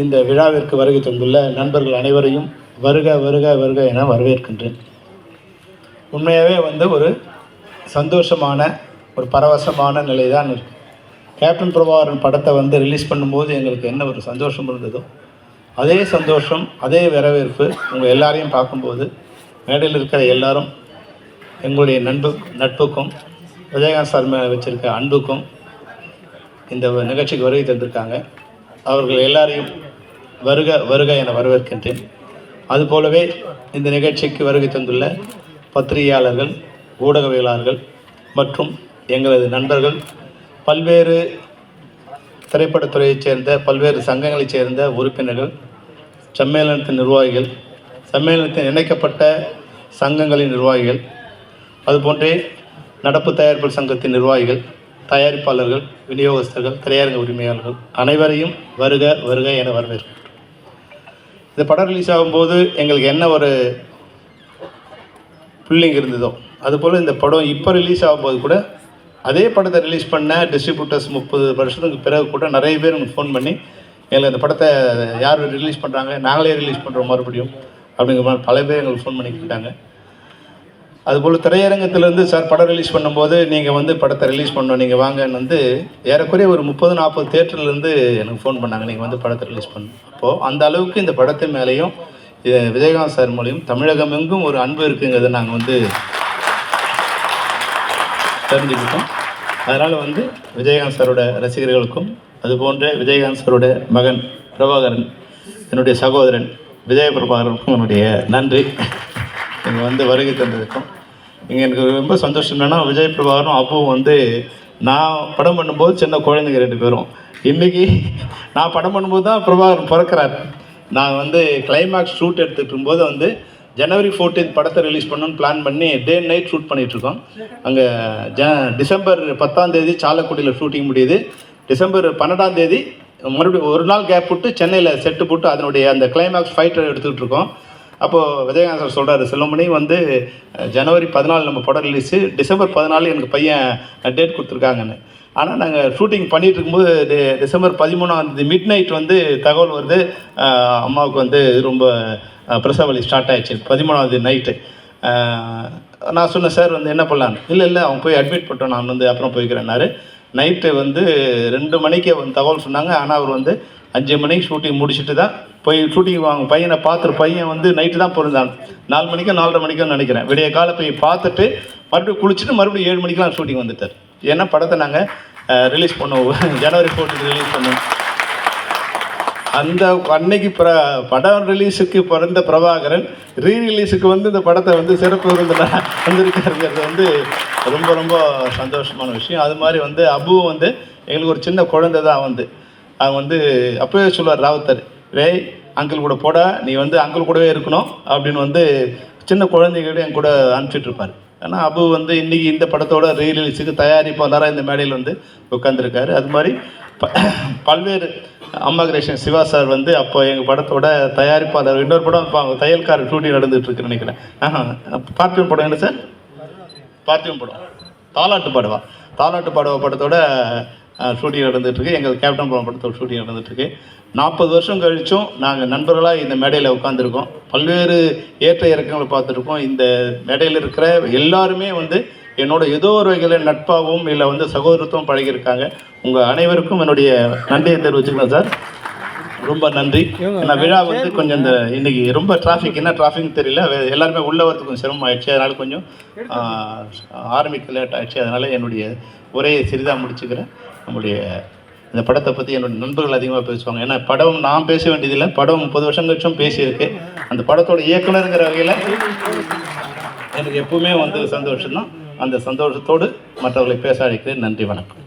இந்த விழாவிற்கு வருகை தந்துள்ள நண்பர்கள் அனைவரையும் வருக வருக வருக என வரவேற்கின்றேன். உண்மையாகவே வந்து ஒரு சந்தோஷமான ஒரு பரவசமான நிலை தான் இருக்குது கேப்டன் பிரபாகரன் படத்தை வந்து ரிலீஸ் பண்ணும்போது எங்களுக்கு என்ன ஒரு சந்தோஷம் இருந்ததோ அதே சந்தோஷம் அதே வரவேற்பு உங்கள் எல்லாரையும் பார்க்கும்போது மேடையில் இருக்கிற எல்லாரும் எங்களுடைய நண்பு நட்புக்கும் விஜயகாந்த் சார் மேலே வச்சுருக்க அன்புக்கும் இந்த நிகழ்ச்சிக்கு வருகை தந்திருக்காங்க. அவர்கள் எல்லாரையும் வருக வருக என வரவேற்கின்றேன். அதுபோலவே இந்த நிகழ்ச்சிக்கு வருகை தந்துள்ள பத்திரிகையாளர்கள் ஊடகவியலாளர்கள் மற்றும் எங்களது நண்பர்கள் பல்வேறு திரைப்படத்துறையைச் சேர்ந்த பல்வேறு சங்கங்களைச் சேர்ந்த உறுப்பினர்கள் சம்மேளனத்தின் நிர்வாகிகள் சம்மேளனத்தில் இணைக்கப்பட்ட சங்கங்களின் நிர்வாகிகள் அதுபோன்றே நடப்பு தயாரிப்பு சங்கத்தின் நிர்வாகிகள் தயாரிப்பாளர்கள் விநியோகஸ்தர்கள் திரையரங்க உரிமையாளர்கள் அனைவரையும் வருக வருக என வரவேற்கிறோம் இந்த படம் ரிலீஸ் ஆகும்போது எங்களுக்கு என்ன ஒரு புள்ளிங் இருந்ததோ அதுபோல் இந்த படம் இப்போ ரிலீஸ் ஆகும்போது கூட அதே படத்தை ரிலீஸ் பண்ண டிஸ்ட்ரிபியூட்டர்ஸ் முப்பது வருஷத்துக்கு பிறகு கூட நிறைய பேர் எனக்கு ஃபோன் பண்ணி எங்களுக்கு இந்த படத்தை யார் ரிலீஸ் பண்ணுறாங்க நாங்களே ரிலீஸ் பண்ணுறோம் மறுபடியும் அப்படிங்கிற மாதிரி பல பேர் எங்களுக்கு ஃபோன் பண்ணி கேட்டாங்க அதுபோல் திரையரங்கத்திலேருந்து சார் படம் ரிலீஸ் பண்ணும்போது நீங்கள் வந்து படத்தை ரிலீஸ் பண்ணோம் நீங்கள் வாங்கன்னு வந்து ஏறக்குறைய ஒரு முப்பது நாற்பது தேட்டர்லேருந்து எனக்கு ஃபோன் பண்ணாங்க. நீங்கள் வந்து படத்தை ரிலீஸ் பண்ணு அப்போது அந்த அளவுக்கு இந்த படத்தின் மேலேயும் இது விஜயகாந்த் சார் மூலியம் தமிழகம் எங்கும் ஒரு அன்பு இருக்குங்கிறத நாங்கள் வந்து தெரிஞ்சுக்கிட்டோம். அதனால் வந்து விஜயகாந்த் சாரோட ரசிகர்களுக்கும் அதுபோன்ற விஜயகாந்த் சாரோட மகன் பிரபாகரன் என்னுடைய சகோதரன் விஜய பிரபாகரனுக்கும் என்னுடைய நன்றி. இங்கே வந்து வருகை தந்ததுக்கும் இங்கே எனக்கு ரொம்ப சந்தோஷம் என்னென்னா விஜய் பிரபாகரும் அப்பவும் வந்து நான் படம் பண்ணும்போது சின்ன குழந்தைங்க ரெண்டு பேரும். இன்றைக்கி நான் படம் பண்ணும்போது தான் பிரபாகரன் பிறக்கிறார். நான் வந்து கிளைமேக்ஸ் ஷூட் எடுத்துகிட்டு இருக்கும்போது வந்து ஜனவரி 14th படத்தை ரிலீஸ் பண்ணணும்னு பிளான் பண்ணி டே நைட் ஷூட் பண்ணிகிட்ருக்கோம் அங்கே ஜ டிசம்பர் பத்தாம் தேதி சாலக்குடியில் ஷூட்டிங் முடியுது. டிசம்பர் பன்னெண்டாம் தேதி மறுபடியும் ஒரு நாள் கேப் விட்டு சென்னையில் செட்டு போட்டு அதனுடைய அந்த கிளைமேக்ஸ் ஃபைட்டர் எடுத்துக்கிட்டு இருக்கோம் அப்போது விஜயகாந்த் சார் சொல்கிறாரு செல்வமணி வந்து ஜனவரி பதினாலு நம்ம படம் ரிலீஸு டிசம்பர் பதினாலு எனக்கு பையன் டேட் கொடுத்துருக்காங்கன்னு. ஆனால் நாங்கள் ஷூட்டிங் பண்ணிட்டு இருக்கும்போது டி- டிசம்பர் பதிமூணாம் தேதி மிட் நைட் வந்து தகவல் வருது. அம்மாவுக்கு வந்து ரொம்ப பிரசவலி ஸ்டார்ட் ஆயிடுச்சு பதிமூணாம் தேதி நைட்டு நான் சொன்னேன் சார் வந்து என்ன பண்ணலான்னு இல்லை இல்லை அவன் போய் அட்மிட் பண்ணிட்டோம் நான் வந்து அப்புறம் போய்க்கிறேன்னாரு. நைட்டு வந்து ரெண்டு மணிக்கு வந்து தகவல் சொன்னாங்க. ஆனால் அவர் வந்து அஞ்சு மணிக்கு ஷூட்டிங் முடிச்சுட்டு தான் போய் ஷூட்டிங் வாங்க. பையனை பார்த்துட்டு பையன் வந்து நைட்டு தான் பிறந்தான். நாலு மணிக்கோ நாலரை மணிக்கோ நினைக்கிறேன். விடிய காலை போய் பார்த்துட்டு மறுபடியும் குளிச்சுட்டு மறுபடியும் ஏழு மணிக்கெலாம் ஷூட்டிங் வந்துட்டார். ஏன்னா படத்தை நாங்கள் ரிலீஸ் பண்ணுவோம். ஜனவரி ஃபோர்டீன் ரிலீஸ் பண்ணுவோம். அந்த அன்னைக்கு பிர படம் ரிலீஸுக்கு பிறந்த பிரபாகரன் ரீ ரிலீஸுக்கு வந்து இந்த படத்தை வந்து சிறப்பு விருந்தினர் வந்திருக்காருங்கிறது வந்து ரொம்ப ரொம்ப சந்தோஷமான விஷயம். அது மாதிரி வந்து அபுவும் வந்து எங்களுக்கு ஒரு சின்ன குழந்தை தான் வந்து. அவன் வந்து அப்போவே சொல்லுவார் ராவுத்தர் ரே அங்கிள் கூட போடா நீ வந்து அங்கிள் கூடவே இருக்கணும் அப்படின்னு வந்து சின்ன குழந்தைகிட்ட என் கூட அனுப்பிச்சிட்டு இருப்பார். ஆனால் அபு வந்து இன்றைக்கி இந்த படத்தோட ரீ தயாரிப்பாளராக இந்த மேடையில் வந்து உட்காந்துருக்காரு அது மாதிரி ப- பல்வேறு அம்மா கிருஷ்ணன் சிவா சார் வந்து அப்போ எங்கள் படத்தோட தயாரிப்பாளர் இன்னொரு படம் இப்போ அவங்க தையல்காரர் ஷூட்டிங் நடந்துகிட்ருக்குன்னு நினைக்கிறேன். ஆஹா பார்த்திபன் படம் என்ன சார்? பார்த்திபன் படம். தாலாட்டு பாடுவா? தாலாட்டு பாடுவா படத்தோட ஷூட்டிங் நடந்துட்டுருக்கு. எங்கள் கேப்டன் படம் படத்தில் ஷூட்டிங் நடந்துகிட்ருக்கு நாற்பது வருஷம் கழிச்சும் நாங்கள் நண்பர்களாக இந்த மேடையில் உட்காந்துருக்கோம் பல்வேறு ஏற்ற இறக்கங்களை பார்த்துருக்கோம். இந்த மேடையில் இருக்கிற எல்லாருமே வந்து என்னோட ஏதோ ஒரு வகையில் நட்பாகவும் இல்லை வந்து சகோதரத்துவம் பழகியிருக்காங்க. உங்கள் அனைவருக்கும் என்னுடைய நன்றியை தெரிவிச்சுக்கிறேன் சார். ரொம்ப நன்றி. ஏன்னா விழா வந்து கொஞ்சம் இந்த இன்னைக்கு ரொம்ப டிராஃபிக் என்ன டிராஃபிக் தெரியல. எல்லாருமே உள்ள வரதுக்கு கொஞ்சம் சிரமம் ஆயிடுச்சு. அதனால கொஞ்சம் ஆரம்பிக்க லேட் ஆயிடுச்சு. அதனால என்னுடைய உரையை சிறிதாக முடிச்சுக்கிறேன். நம்முடைய இந்த படத்தை பற்றி என்னுடைய நண்பர்கள் அதிகமாக பேசுவாங்க. ஏன்னா படம் நான் பேச வேண்டியதில்லை. படம் முப்பது வருஷம் கழிச்சும் பேசியிருக்கு. அந்த படத்தோட இயக்குனருங்கிற வகையில் எனக்கு எப்பவுமே வந்து சந்தோஷம் தான் அந்த சந்தோஷத்தோடு மற்றவர்களை பேச அழைக்கிறேன். நன்றி வணக்கம்.